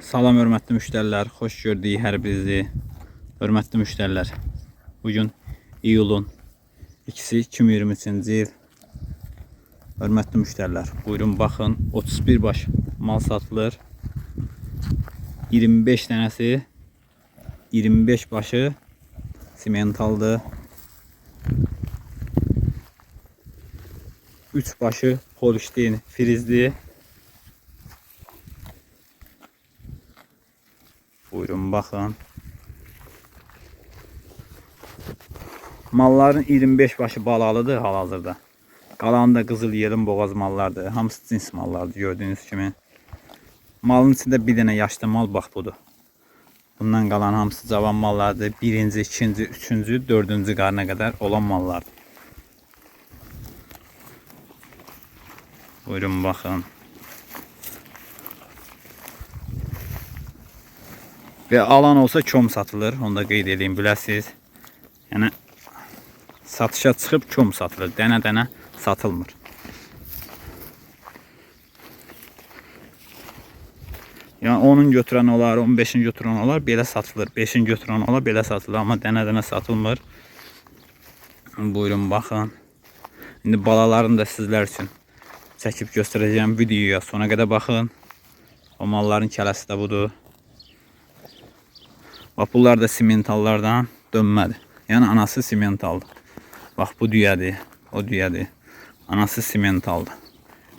Salam hörmətli müştərilər, xoş gördük hər birinizi. Hörmətli müştərilər. Bu gün iyulun 2-si 2023-cü il. Hörmətli müştərilər, buyurun baxın, 31 baş mal satılır. 25 dənəsi 25 başı simentaldır. 3 başı Holstein frizli. Buyurun baxın. Malların 25 başı balalıdır hal-hazırda. Qalanı da qızıl yelin boğaz mallardır. Hamısı cins mallardır gördüyünüz kimi. Malın içində bir dənə yaşlı mal bax budur. Bundan qalan hamısı cavan mallardır. Birinci, ikinci, üçüncü, dördüncü qarına qədər olan mallardır. Buyurun baxın. Və alan olsa kom satılır. Onu da qeyd edeyim biləsiniz. Yəni satışa çıxıb kom satılır. Dənə-dənə satılmır. Yəni 10-un götürən olar, 15-in götürən olar, belə satılır. 5-in götürən olar, belə satılır. Amma dənə-dənə satılmır. Buyurun baxın. İndi balalarını da sizlər üçün çəkib göstərəcəyim videoya. Sona qədər baxın. O malların kələsi də budur. Bax bunlar da simentallardan dönmədir. Yəni anası simentaldır. Bax bu düyədir, o düyədir. Anası simentaldır.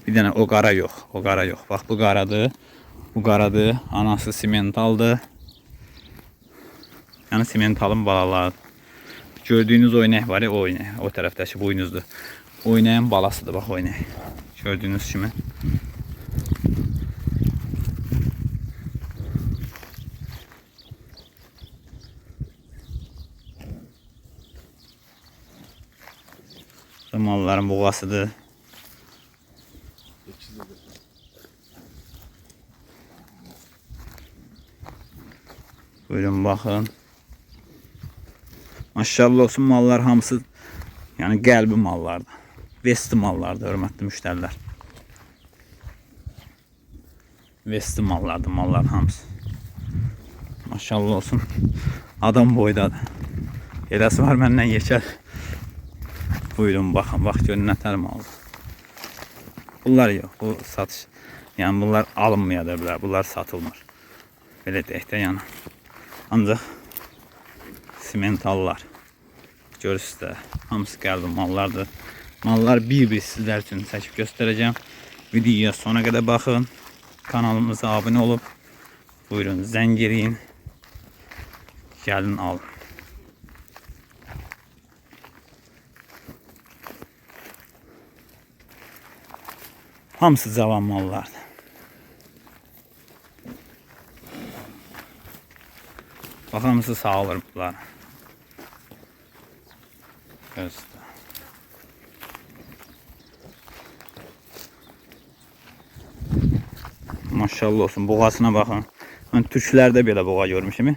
Bir dənə o qara yox, o qara yox. Bax bu qaradır. Bu qaradır. Anası simentaldır. Yəni simentalın balaları. Gördüyünüz oynaq var ya o oynaq. O tərəfdəki buynuzdur. Oynayın balasıdır bax oynaq. Gördüyünüz kimi. Malların buğasıdır. Buyurun baxın. Maşallah olsun mallar hamısı yəni qəlbi mallardır. Vesti mallardır, hörmətli müştərilər. Vesti mallardır mallar hamısı. Maşallah olsun. Adam boydadır. Eləsi var məndən yekər. Buyurun baxın, bax görün nətər maldır. Bunlar yox, bu satış. Yəni bunlar alınmaya da bilər, bunlar satılmır. Belə deyək də yəni. Ancaq simentallar. Görürsüz də, hamısı qəlbi mallardır. Mallar bir-bir sizlər üçün çəkib göstərəcəm. Videoya sona qədər baxın. Kanalımıza abunə olub buyurun zəng eləyin. Gəlin alın. Hamısı cavan mallardır. Bax hamısı sağılır bunlar. Gözdə. Maşallah olsun. Boğasına baxın. Mən türklərdə belə boğa görmüşüm.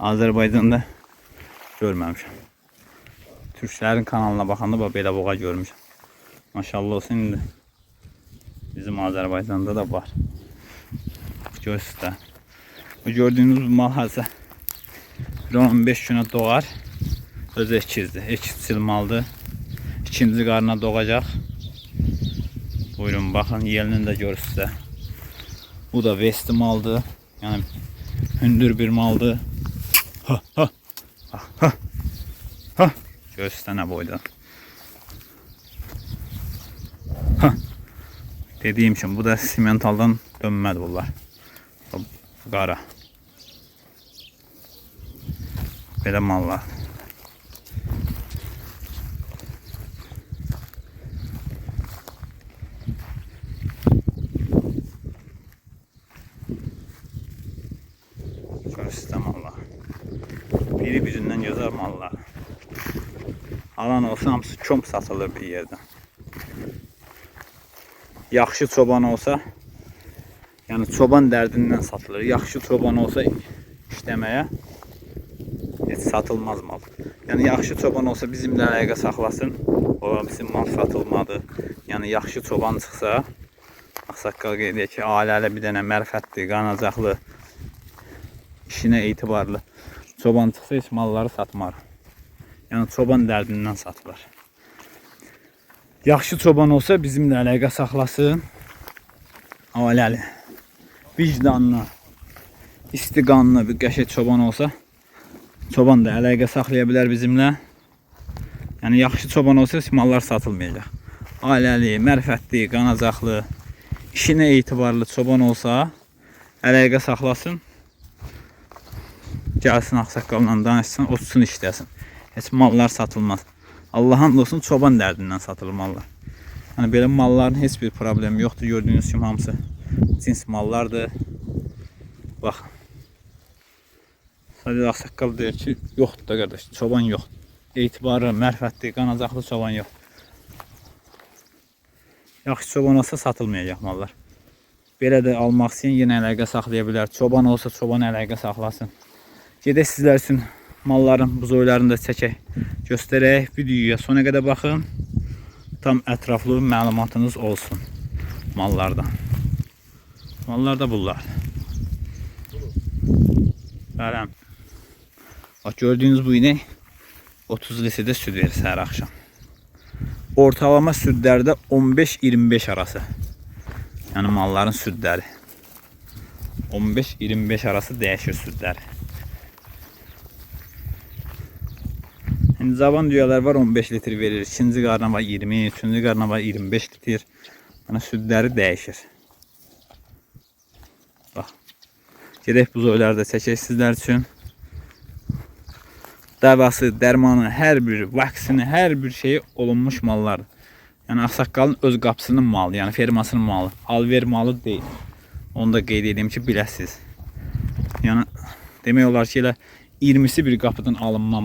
Azərbaycanda görməmişəm. Türklərin kanalına baxanda bax belə boğa görmüşəm. Maşallah olsun indi. Bizim Azərbaycanda da var. Də. Bu gördüyünüz mal hərsə 15 günə doğar. Özü ekizdir. Ekizçil maldır. İkinci qarına doğacaq. Buyurun baxın yelini də görürsüz. Bu da vesti maldır. Yəni hündür bir maldır. Ha ha. Ha ha. Ha. Görürsüz də nə boyda. Dediyim kimi bu da simentaldan dönmədi bunlar. Bu qara. Belə mallar. Görürsüz. Biri birindən gözəl mallar. Alan olsa hamısı kom satılır bir yerdən. Yaxşı çoban olsa, yəni çoban dərdindən satılır. Yaxşı çoban olsa işləməyə heç satılmaz mal. Yəni yaxşı çoban olsa bizimlə əlaqə saxlasın. O bizim mal satılmadı. Yəni yaxşı çoban çıxsa, ağsaqqal qeyd edir ki, ailəli bir dənə mərfətli, qanacaqlı işine etibarlı. Çoban çıxsa heç malları satmar. Yəni çoban dərdindən satılır. Yaxşı çoban olsa bizimlə əlaqə saxlasın. Ailəli. Vicdanlı, istiqanlı bir qəşəng çoban olsa çoban da əlaqə saxlaya bilər bizimlə. Yəni yaxşı çoban olsa mallar satılmayacaq. Ailəli, mərifətli, qanacaqlı, işinə etibarlı çoban olsa əlaqə saxlasın. Gəlsin ağsaqqalla danışsın, otursun işləsin. Heç mallar satılmaz. Allah'ın olsun çoban dərdindən satılır mallar. Yəni belə malların heç bir problemi yoxdur. Gördüyünüz kimi hamısı cins mallardır. Bax. Sadəcə ağsaqqal deyir ki, yoxdur da qardaş, çoban yox. Etibarı, mərfətli, qanacaqlı çoban yox. Yaxşı çoban olsa satılmayacaq mallar. Belə də almaq istəyən yenə əlaqə saxlaya bilər. Çoban olsa çoban əlaqə saxlasın. Gedək sizlər üçün malların buzoylarını da çəkək. Göstərək. Videoya sona qədər baxın. Tam ətraflı məlumatınız olsun mallardan. Mallar da bunlar. Bələm. Bax gördüyünüz bu inek 30 litrdə süd verir səhər axşam. Ortalama südlərdə 15-25 arası. Yəni malların südləri. 15-25 arası dəyişir südləri. İndi cavan düyələr var 15 litr verir. İkinci qarına var 20, üçüncü qarına var 25 litr. Yəni südləri dəyişir. Bax. Gedək bu zoyları da çəkək sizlər. Davası, dərmanı, hər bir vaksini, hər bir şeyi olunmuş mallar. Yəni ağsaqqalın öz qapısının malı, yəni fermasının malı. Alver malı deyil. Onu da qeyd edeyim ki, biləsiz. Yəni demək olar ki, elə 20-si bir qapıdan alınma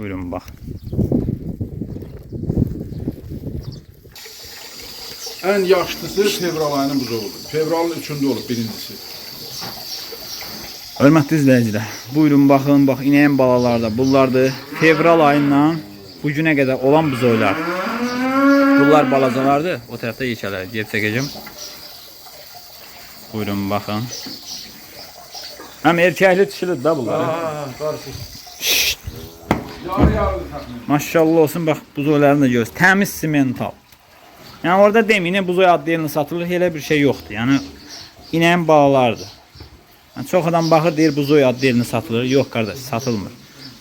Buyurun bax. En yaşlısı fevral ayının buzoğudur. Fevralın üçündə olub birincisi. Hörmətli izləyicilər, buyurun baxın, bax inəyin balaları da bunlardır. Fevral ayından bu günə qədər olan buzoylar. Bunlar balacalardır. O tərəfdə yekələr. Geri çəkəcəm. Buyurun baxın. Həm erkəkli dişilidir da bunlar. Ha. Yarı yarı təxmin. Maşallah olsun bax buzoylarını da görürsünüz. Təmiz simental. Yəni orada deməyin buzoy adlı yerində satılır. Elə bir şey yoxdur. Yəni inəyin balalarıdır. Yəni, çox adam baxır deyir buzoy adlı yerində satılır. Yox qardaş, satılmır.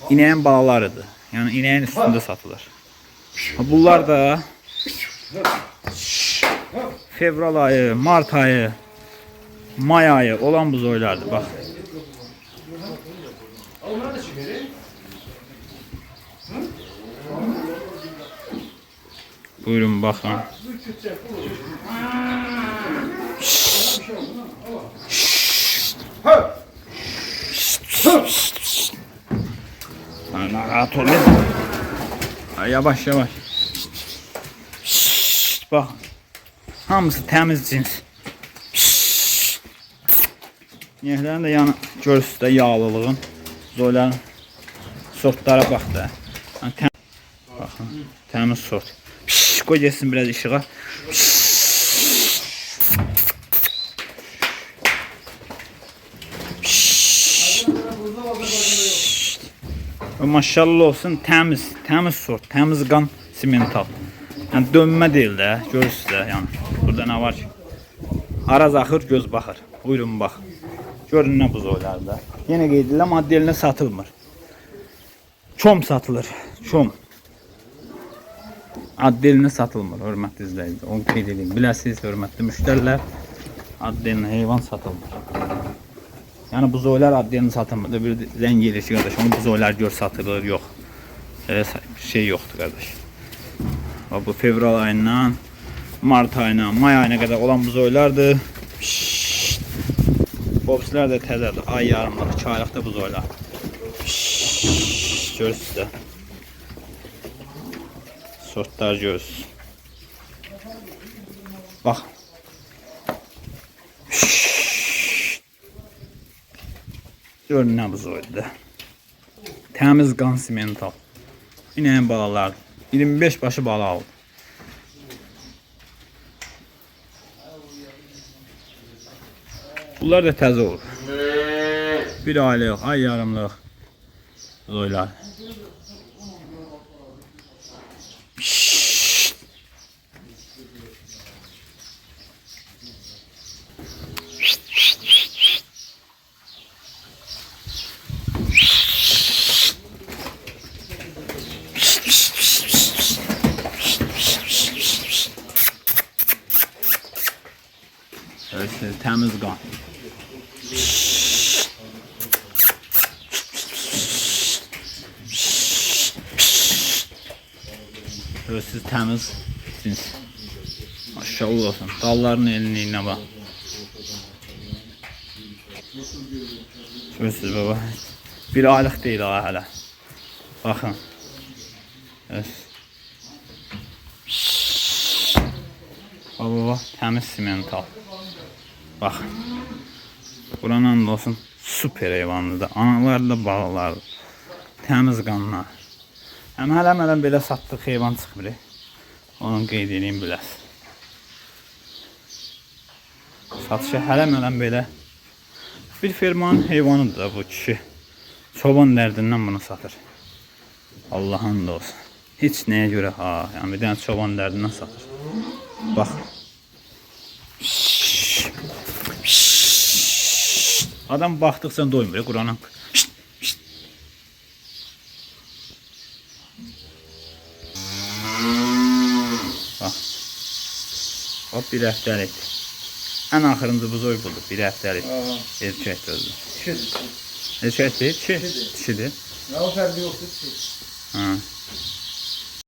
İnəyin balalarıdır. Yəni inəyin üstündə satılır. Bunlar da fevral ayı, mart ayı, may ayı olan buzoylardır. Bax. Buyurun baxın. Ana rahat ol. lan. Ha, Yavaş yavaş. Şşt, Bak. Hamısı təmiz cins. Şşt. Nehlərin də yanı görürsüz də yağlılığın. Zoyların sortlara bax da. Yəni, təm Baxın, təmiz sort. Şşt, qoy getsin biraz işığa. Və Maşallah olsun təmiz, təmiz sort, təmiz qan simental. Yəni dönmə deyil də, görürsüz də, yəni. Burada nə var ki? Araz axır, göz baxır. Buyurun bax. Görün nə buzoylarda. Yenə qeyd edirəm, addelinə satılmır. Çom satılır. Çom. Addelinə satılmır, hörmətli izləyicilər. Onu qeyd edeyim. Biləsiniz, hörmətli müştərilər, addelinə heyvan satılmır. Yəni buzoylar adliyyənin satılmır. Bir zəng gelir ki, qardaş, onu buzoylar gör satılır, yox. Elə şey yoxdur, qardaş. Bax bu fevral ayından mart ayına, may ayına qədər olan buzoylardır. Şşşt. Bobslər də təzədir. Ay yarımlıq, iki aylıqda buzoylar. Görürsüz də. Sortlar görürsüz. Bax. Görün nə buzoydu da. Təmiz qan simental. İnəyin balalar. 25 başı bala aldı. Bunlar da təzə olur. Bir aylıq, ay yarımlıq zoylar. Öyle təmiz qan. Özsüz təmiz cins. Maşallah olsun. Dalların elinliyinə bax. Özsüz baba. Bir aylıq deyil ha hələ. Baxın. Öz. Baba bax, təmiz simental. Bax. Buranın olsun super heyvanlıdır. Analarla balalar. Təmiz qanlar. Həm hələ mənə belə satdıq heyvan çıxmır. Onun qeyd edeyim biləs. Satışı hələ mənə belə bir firmanın heyvanıdır da bu kişi. Çoban dərdindən bunu satır. Allah'ın da olsun. Heç nəyə görə ha, yəni bir dənə çoban dərdindən satır. Bax. Adam baxdıqca doymur, Qur'anın. Bax. Hop bir həftəlik. Ən axırıncı buzoy budur, bir həftəlik. Erkək özü. Kişidir. Erkək deyil, kişi. Kişidir. Ne o ferdi yoktu ki.